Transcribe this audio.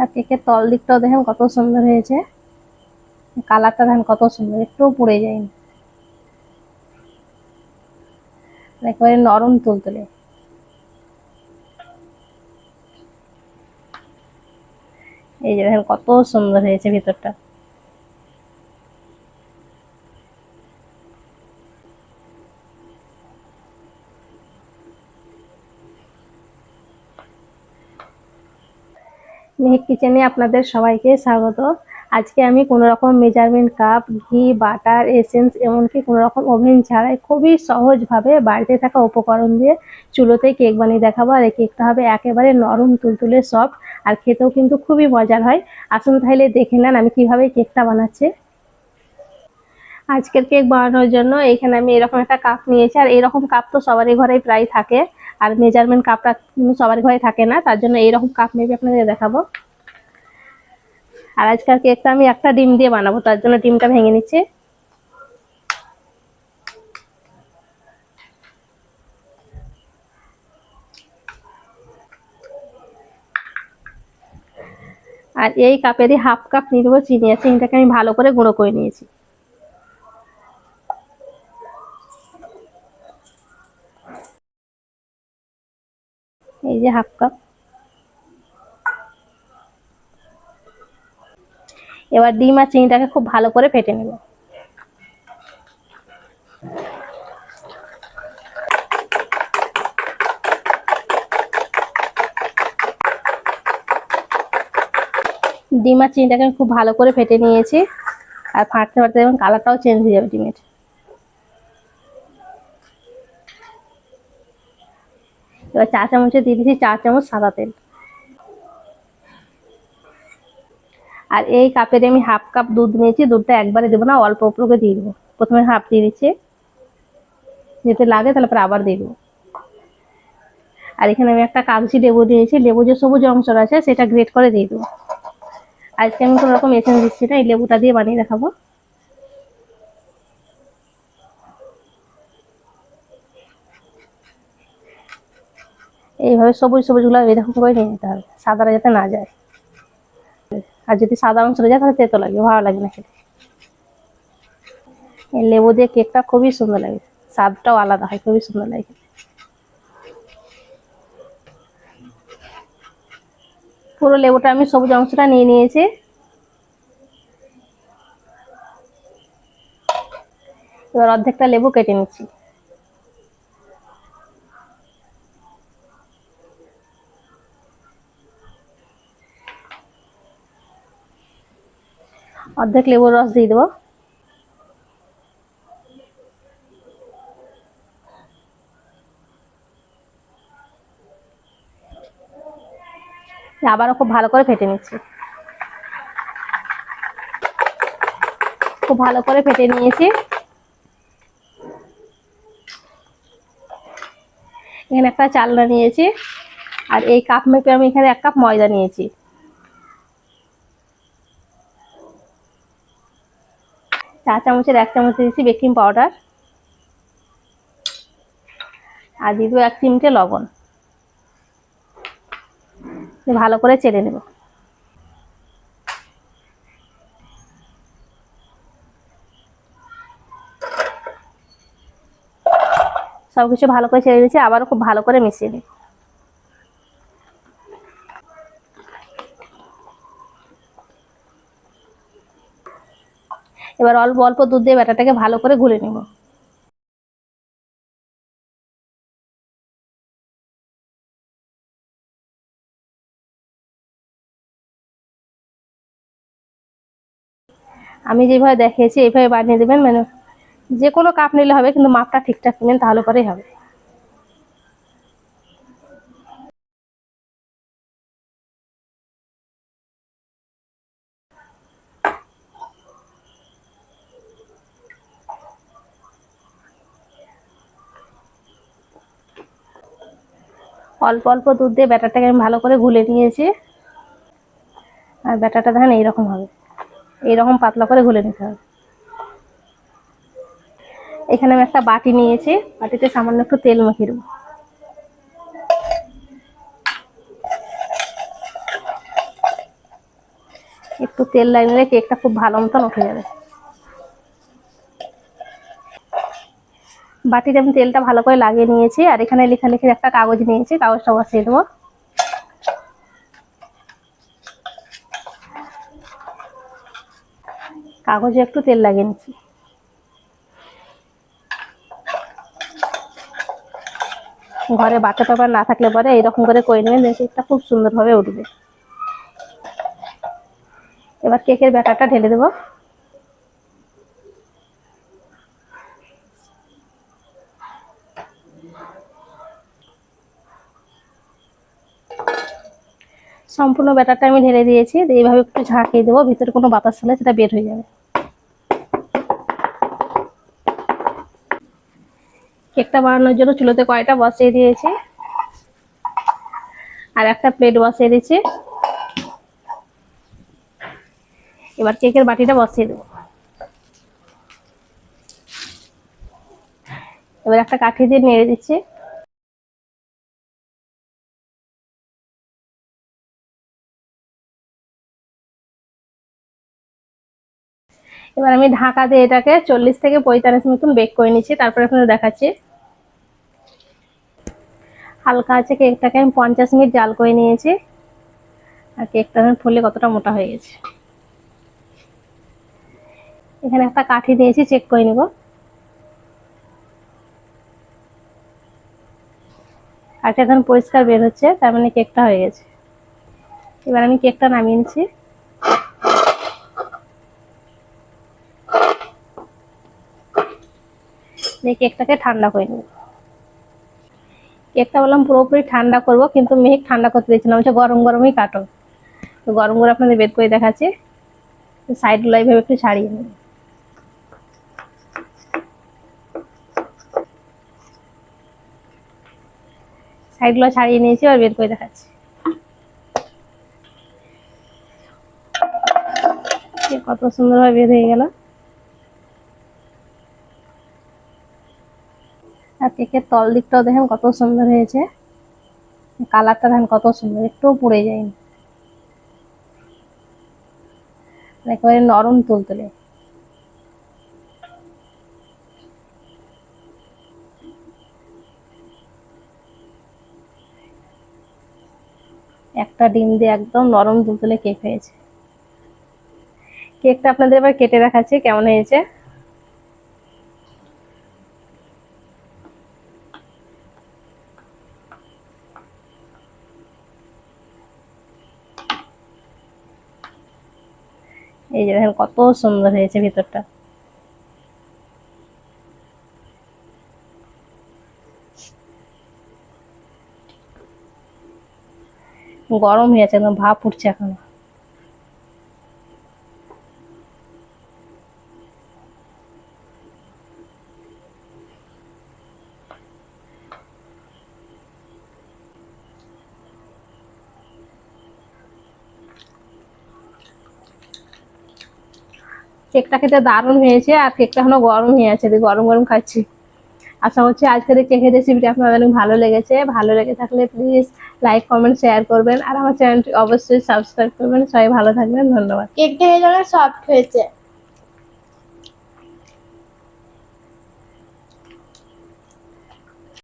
আর কেকের তল দিকটাও দেখেন কত সুন্দর হয়েছে। কালারটা দেখেন কত সুন্দর, একটুও পুড়ে যায়নি। একেবারে নরম তুলতুলে। এই যে দেখেন কত সুন্দর হয়েছে ভিতরটা। মেহেক কিচেনে আপনাদের সবাইকে স্বাগত। আজকে আমি কোনো রকম মেজারমেন্ট কাপ, ঘি, বাটার, এসেন্স, এমনকি কোনো রকম ওভেন ছাড়াই খুবই সহজভাবে বাড়িতে থাকা উপকরণ দিয়ে চুলোতে কেক বানিয়ে দেখাবো। আর এই কেকটা হবে একেবারে নরম, তুলতুলে, সফট আর খেতেও কিন্তু খুবই মজার হয়। আসুন তাহলে দেখে নেন আমি কীভাবে কেকটা বানাচ্ছি। আজকের কেক বানানোর জন্য এখানে আমি এরকম একটা কাপ নিয়েছি। আর এরকম কাপ তো সবারই ঘরেই প্রায় থাকে। আর মেজারমেন্ট কাপটা সবার ঘরে থাকে না, তার জন্য এইরকম কাপ মেপে আপনাদের দেখাবো। আর আজকাল কেকটা আমি একটা ডিম দিয়ে বানাবো, তার জন্য ডিমটা ভেঙে নিচ্ছি। আর এই কাপেরই হাফ কাপ নিয়ে নেব, চিনি আছে চিনিটাকে আমি ভালো করে গুঁড়ো করে নিয়েছি। এই যে হাফ কাপ। এবার ডিম আর চিনিটাকে খুব ভালো করে ফেটে নেব। ডিম আর চিনিটাকে খুব ভালো করে ফেটে নিয়েছি। আর ফাটতে ফাটতে দেখুন কালারটাও চেঞ্জ হয়ে যাবে ডিমের। এবার চা চামচে দিয়ে দিচ্ছি চা চামচ সাদা তেল। আর এই কাপের আমি হাফ কাপ দুধ নিয়েছি, দুধটা একবারে দেবো না, অল্প অল্প করে দিয়ে দেবো। প্রথমে হাফ দিয়ে দিচ্ছি। যেতে লাগে তাহলে পরে আবার দিয়ে দেবো। আর এখানে আমি একটা কাগজি লেবু দিয়েছি লেবু যে সবুজ অংশটা আছে সেটা গ্রেট করে দিয়ে দেবো। আজকে আমি কোনো রকম এসেন্স দিচ্ছি না, এই লেবুটা দিয়ে বানিয়ে দেখাবো। এইভাবে সবুজ সবুজগুলো এরকম করে নিয়ে নিতে হবে, সাদাটা যাতে না যায়। আর যদি সাদা অংশটা যায়, তাহলে তেতো লাগে ভালো লাগে না খেতে। এই লেবু দিয়ে কেকটা খুবই সুন্দর লাগে, স্বাদটাও আলাদা হয়, খুবই সুন্দর লাগে পুরো লেবুটা আমি সবুজ অংশটা নিয়ে নিয়েছি। এবার অর্ধেকটা লেবু কেটে নিচ্ছি। অর্ধেক লেবুর রস দিয়ে দেবো। আবারও খুব ভালো করে ফেটে নিচ্ছি। খুব ভালো করে ফেটে নিয়েছি। এখানে একটা চালনা নিয়েছি। আর এই কাপ মেপে আমি এখানে এক কাপ ময়দা নিয়েছি। চা চামচের এক চামচ দিয়েছি বেকিং পাউডার। আর দেবো এক চিমটে লবণ। ভালো করে চেলে নেব। সব কিছু ভালো করে ছেড়ে দিয়েছি আবারও খুব ভালো করে মিশিয়ে নিই এবার অল্প অল্প দুধ দিয়ে ব্যাটাটাকে ভালো করে গুলে নেব। আমি যেভাবে দেখিয়েছি, এইভাবে বানিয়ে দেবেন মানে যে কোনো কাপ নিলে হবে, কিন্তু মাপটা ঠিকঠাক নেবেন, তাহলে পরেই হবে। অল্প অল্প দুধ দিয়ে ব্যাটারটাকে আমি ভালো করে গুলে নিয়েছি। আর ব্যাটারটা দেখেন এইরকম হবে। এইরকম পাতলা করে গুলে নিতে হবে। এখানে আমি একটা বাটি নিয়েছি। বাটিতে সামান্য একটু তেল মাখিয়ে দেবো। একটু তেল লাগিয়ে কেকটা খুব ভালো মতন উঠে যাবে। বাটিতে আমি তেলটা ভালো করে লাগিয়ে নিয়েছি, আর এখানে লেখালেখির একটা কাগজ নিয়েছি, কাগজটা বসিয়ে দেবো। কাগজে একটু তেল লাগিয়ে নিচ্ছি। ঘরে বাটা পেপার না থাকলে পরে এইরকম করে করে নেবেন কেকটা খুব সুন্দরভাবে উঠবে। এবার কেকের ব্যাটারটা ঢেলে দেবো। সম্পূর্ণ ব্যাটারটা আমি ঢেলে দিয়েছি। দিয়ে এইভাবে একটু ঝাঁকিয়ে দেবো, ভিতরে কোনো বাতাস হলে সেটা বের হয়ে যাবে। কেকটা বানানোর জন্য চুলোতে কয়টা বসিয়ে দিয়েছি? আর একটা প্লেট বসিয়ে দিয়েছি। এবার কেকের বাটিটা বসিয়ে দেবো। এবার একটা কাঠি দিয়ে নেড়ে দিচ্ছি। এবার আমি ঢাকা দিয়ে এটাকে চল্লিশ থেকে পঁয়তাল্লিশ মতন বেক করে নিচ্ছি। তারপরে আপনাদের দেখাচ্ছি। হালকা আছে কেকটাকে আমি পঞ্চাশ মিনিট জাল করে নিয়েছি। আর কেকটা ফুলে কতটা মোটা হয়ে গেছে। এখানে একটা কাঠি দিয়েছি চেক করে নেব। কাঠি এখন পরিষ্কার বের হচ্ছে, তার মানে কেকটা হয়ে গেছে। এবার আমি কেকটা নামিয়ে নিচ্ছি। দিয়ে কেকটাকে ঠান্ডা করে নেব। কেকটা বললাম পুরোপুরি ঠান্ডা করব, কিন্তু মেঘ ঠান্ডা করতে না হচ্ছে গরম গরমই কাটো। তো গরম করে আপনাদের বেদ করে দেখাচ্ছি। সাইডগুলো এইভাবে একটু ছাড়িয়ে নেব। সাইডগুলো ছাড়িয়ে নিয়েছি আর বের করে দেখাচ্ছি। কত সুন্দরভাবে বের হয়ে গেল। আর কেকের তল দিকটাও দেখেন কত সুন্দর হয়েছে। কালারটা দেখেন কত সুন্দর একটুও পুড়ে যায়নি। একেবারে নরম তুলতুলে। একটা ডিম দিয়ে একদম নরম তুলতুলে কেক হয়েছে। কেকটা আপনাদের এবার কেটে দেখাচ্ছি, কেমন হয়েছে? এই যে দেখেন কত সুন্দর হয়েছে ভিতরটা। গরম হয়ে যাচ্ছে একদম ভাপ উঠছে এখন। কেকটা খেতে দারুণ হয়েছে আর কেকটা এখনও গরম হয়ে আছে গরম গরম খাচ্ছি আশা করছি আজকের এই কেকের রেসিপিটি আপনাদের অনেক ভালো লেগেছে। ভালো লেগে থাকলে প্লিজ লাইক কমেন্ট শেয়ার করবেন। আর আমার চ্যানেলটি অবশ্যই সাবস্ক্রাইব করবেন। সবাই ভালো থাকবেন। ধন্যবাদ। কেকটা সফট হয়েছে।